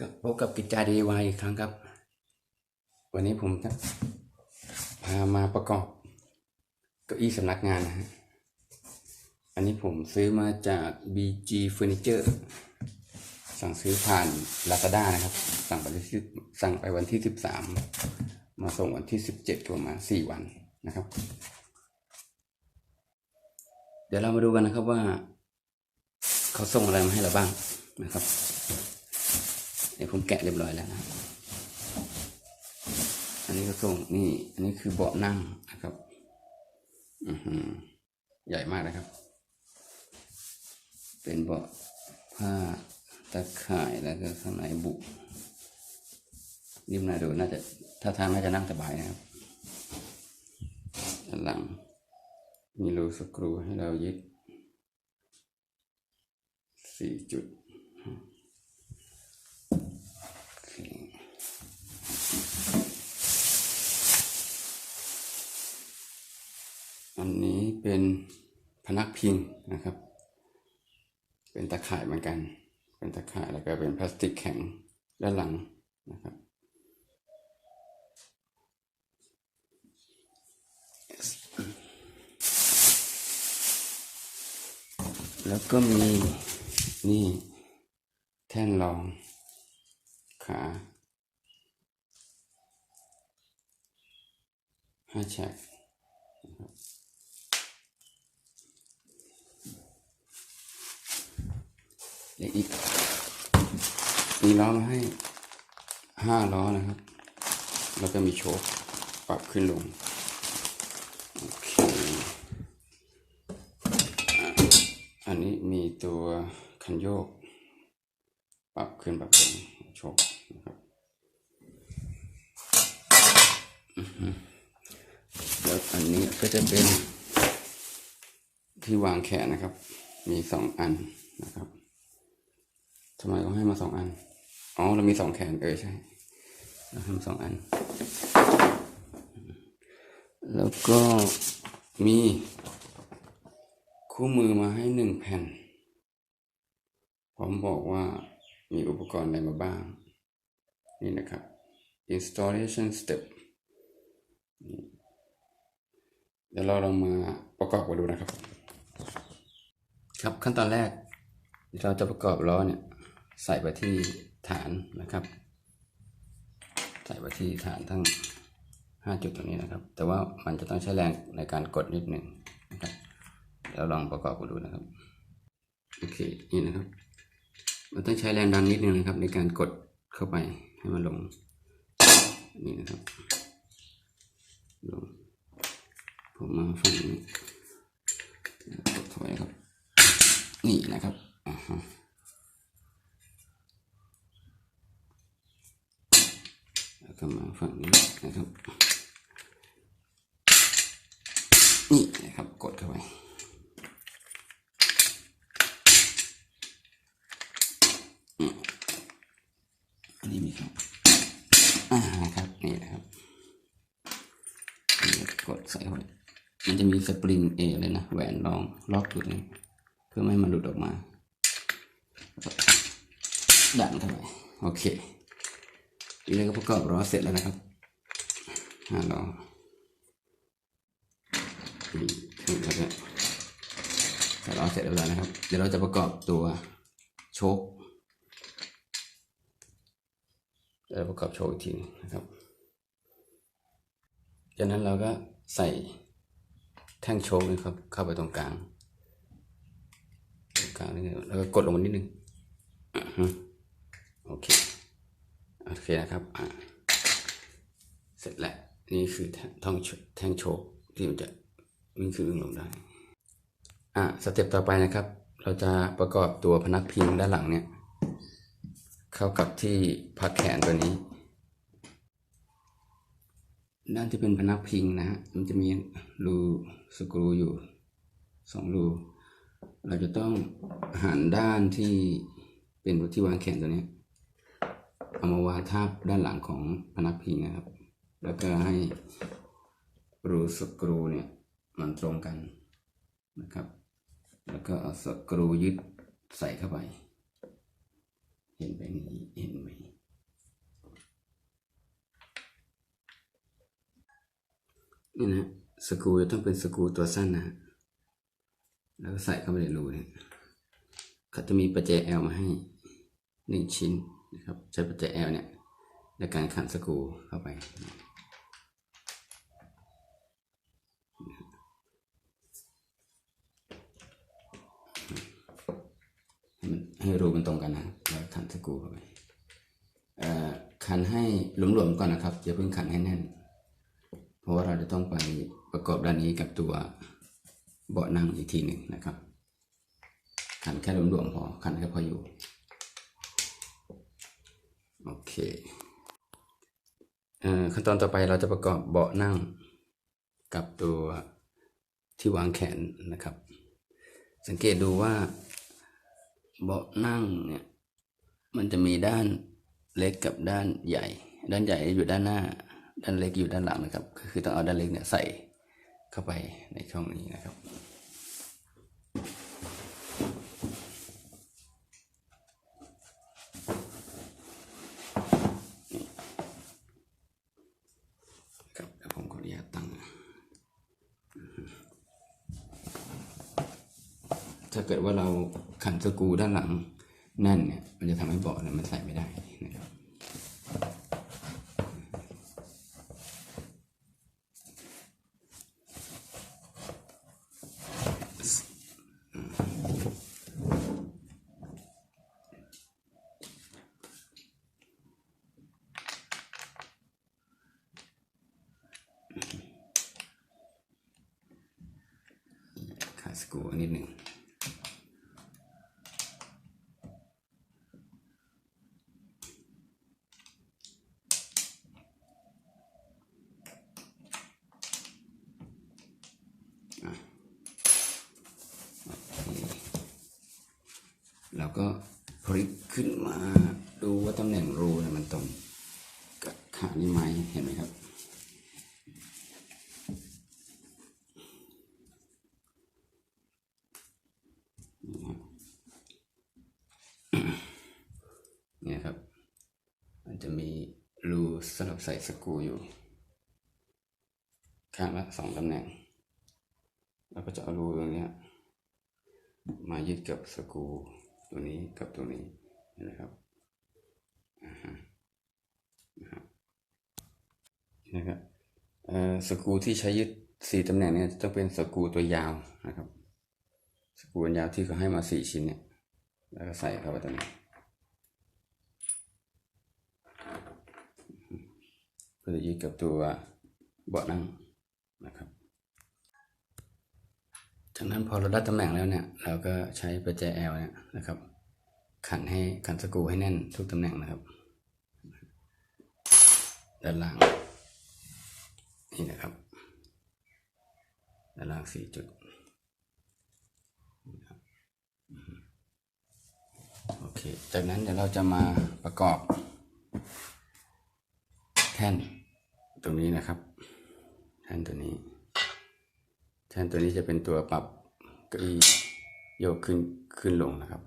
ก็พบกับกิจจาดีวายอีกครั้งครับ วันนี้ผมจะพามาประกอบเก้าอี้สำนักงานนะฮะ อันนี้ผมซื้อมาจาก BG Furniture สั่งซื้อผ่าน Lazada นะครับ สั่งไปที่สั่งไปวันที่ 13 มาส่งวันที่ 17ประมาณ4วันนะครับ เดี๋ยวเรามาดูกันนะครับว่า เขาส่งอะไรมาให้เราบ้างนะครับ ดี๋ยวผมแกะเรียบร้อยแล้วนะอันนี้ก็ส่งนี่ อันนี้คือเบาะนั่งนะครับอือหือใหญ่มากนะครับ เป็นเบาะผ้าตะข่ายแล้วก็ข้างในบุนิ่มน่าดูน่าจะถ้าทางน่าจะนั่งสบายนะครับด้านหลัง มีรูสกรูให้เรายึดสี่จุด โอเค อันนี้เป็นพนักพิงนะครับ เป็นตะข่ายเหมือนกัน เป็นตะข่ายแล้วก็เป็นพลาสติกแข็งด้านหลังนะครับ แล้วก็มีนี่แท่นรองขาห้าแฉกนะครับ เดี๋ยวอีกมีล้อมาให้ห้าล้อนะครับ แล้วก็มีโชคปรับขึ้นลง โอเค อันนี้มีตัวคันโยก ปรับขึ้นปรับลงโชคนะครับแล้วอันนี้ก็จะเป็นที่วางแขนนะครับ มีสองอันนะครับ ทำไมเขาให้มาสองอัน อ๋อ เรามีสองแขน เออใช่ เราทำสองอัน แล้วก็มีคู่มือมาให้หนึ่งแผ่น พร้อมบอกว่ามีอุปกรณ์อะไรมาบ้าง นี่นะครับ installation step เดี๋ยวเราลองมาประกอบกันดูนะครับ ครับขั้นตอนแรกเราจะประกอบล้อเนี่ย ใส่ไปที่ฐานนะครับ ใส่ไปที่ฐานทั้งห้าจุดตรงนี้นะครับ แต่ว่ามันจะต้องใช้แรงในการกดนิดหนึ่งนะครับเดี๋ยวลองประกอบกันดูนะครับโอเคนี่นะครับ มันต้องใช้แรงดันนิดนึงนะครับ ในการกดเข้าไปให้มันลงนี่นะครับลงผมมาฝั่งนี้กดเข้าไปครับ นี่นะครับอ่าฮะ แล้วก็มาฝั่งนี้นะครับ นี่นะครับกดเข้าไปอันนี้มีครับอ่านะครับนี่นะครับกดใส่เข้าไปมันจะมีสปริงเอเลยนะแหวนรองล็อกอยู่นี่เพื่อไม่ให้มันหลุดออกมาดันเข้าไปโอเค ทีนี้ก็ประกอบล้อเสร็จแล้วนะครับห้าล้อถึงแล้วก็ใส่ล้อเสร็จแล้วนะครับ เดี๋ยวเราจะประกอบตัวโชคแล้วประกอบโชว์อีกทีนะครับ จากนั้นเราก็ใส่แท่งโชว์นะครับ เข้าไปตรงกลางตรงกลางนี่แล้วก็กดลงมานิดนึงอ่าฮะโอเค โอเคนะครับอ่าเสร็จแล้วนี่คือท่องแท่งโชว์ที่มันจะวิ่งขึ้นวิ่งลงได้อ่าสเต็ปต่อไปนะครับ เราจะประกอบตัวพนักพิงด้านหลังเนี่ย เข้ากับที่พักแขนตัวนี้ ด้านที่เป็นพนักพิงนะฮะมันจะมีรูสกรูอยู่สองรูเราจะต้องหันด้านที่เป็นที่วางแขนตัวนี้ เอามาวางทับด้านหลังของพนักพิงนะครับ แล้วก็ให้รูสกรูเนี่ยมันตรงกันนะครับ แล้วก็เอาสกรูยึดใส่เข้าไป เห็นแบบนี้เห็นไหมนี่นะสกรูจะต้องเป็นสกรูตัวสั้นนะแล้วก็ใส่เข้าไปในรูเนี่ยเขาจะมีประแจแอลมาให้หนึ่งชิ้น นะครับใช้ประแจ L เนี่ยในการขันสกูเข้าไป ให้รูมันตรงกันนะแล้วขันสกูเข้าไปขันให้หลวมๆก่อนนะครับอย่าเพิ่งขันให้แน่น เพราะว่าเราจะต้องไปประกอบด้านนี้กับตัวเบาะนั่งอีกทีหนึ่งนะครับ ขันแค่หลวมๆพอขันแค่พออยู่ โอเคเอ่อขั้นตอนต่อไปเราจะประกอบเบาะนั่งกับตัวที่วางแขนนะครับ สังเกตดูว่าเบาะนั่งเนี่ยมันจะมีด้านเล็กกับด้านใหญ่ ด้านใหญ่อยู่ด้านหน้า ด้านเล็กอยู่ด้านหลังนะครับ ก็คือต้องเอาด้านเล็กเนี่ยใส่เข้าไปในช่องนี้นะครับเดี๋ยวผมขออนุญาตตั้งนะถ้า เกิดว่าเราขันสกูด้านหลังแน่นเนี่ยมันจะทำให้เบาะเนี่ยมันใส่ไม่ได้นะครับขาดสกูนิดหนึ่ง เราก็พลิกขึ้นมาดูว่าตำแหน่งรูเนี่ยมันตรงกับขานี้ไหมเห็นไหมครับ เนี่ยครับ มันจะมีรูสำหรับใส่สกูอยู่ ข้างละสองตำแหน่งแล้วก็จะเอารูตรงเนี้ย มายึดกับสกูตัวนี้กับตัวนี้นะครับอ่าฮะนะครับนะครับสกูที่ใช้ยึดสี่ตำแหน่งเนี่ยจะต้องเป็นสกูตัวยาวนะครับ สกูยาวที่เขาให้มาสี่ชิ้นเนี่ยแล้วก็ใส่เข้าไปตรงนี้เพื่อจะยึดกับตัวเบาะนั่งนะครับ จากนั้นพอเราได้ตำแหน่งแล้วเนี่ย เราก็ใช้ประแจ L เนี่ยนะครับ ขันให้ขันสกรูให้แน่นทุกตำแหน่งนะครับ ด้านล่าง นี่นะครับ ด้านล่างสี่จุดโอเค จากนั้นเดี๋ยวเราจะมาประกอบ แท่นตรงนี้นะครับ แท่นตัวนี้ แท่นตัวนี้จะเป็นตัวปรับเก้าอี้โยกขึ้นขึ้นลงนะครับ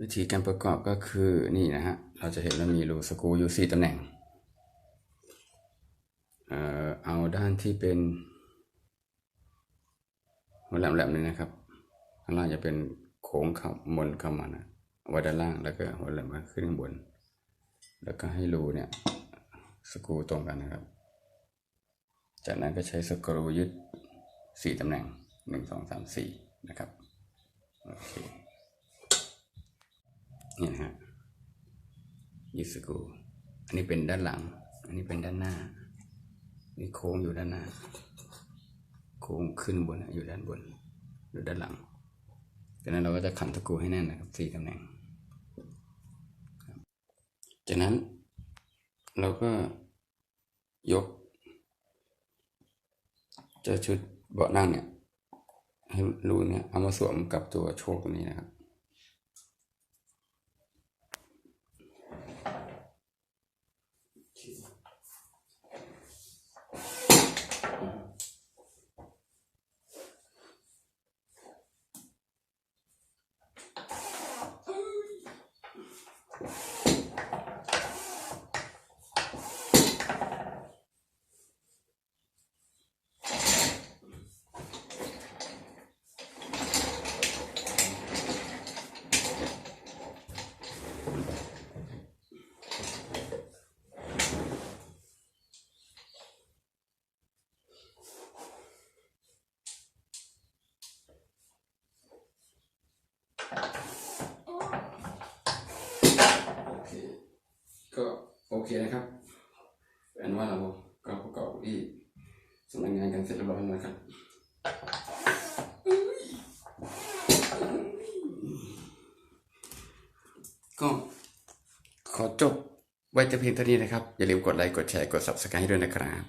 วิธีการประกอบก็คือนี่นะฮะ เราจะเห็นว่ามีรูสกูอยู่สี่ตำแหน่ง เอ่อเอาด้านที่เป็นหัวแหลมๆเลยนะครับข้างล่างจะเป็นโค้งเข้ามนเข้ามานะไว้ด้านล่างแล้วก็หัวแหลมมาขึ้นข้างบน แล้วก็ให้รูเนี่ย สกรูตรงกันนะครับ จากนั้นก็ใช้สกรูยึดสี่ตำแหน่งหนึ่งสองสามสี่นะครับ โอเค นี่นะฮะ ยึดสกรู อันนี้เป็นด้านหลัง อันนี้เป็นด้านหน้า นี่โค้งอยู่ด้านหน้า โค้งขึ้นบนอยู่ด้านบน อยู่ด้านหลัง จากนั้นเราก็จะขันตะกรูให้แน่นนะครับสี่ตำแหน่งจากนั้น เราก็ยกเจ้าชุดเบาะนั่งเนี่ยให้รูเนี่ยเอามาสวมกับตัวโชคตรงนี้นะครับ ก็โอเคนะครับแฟนว่าเราก็ประกอบที่สำนักงานกันเสร็จเรียบร้อยแล้วนะครับก็ขอจบไว้จะเพียงเท่านี้นะครับ อย่าลืมกดไลค์กดแชร์กด subscribe ด้วยนะครับ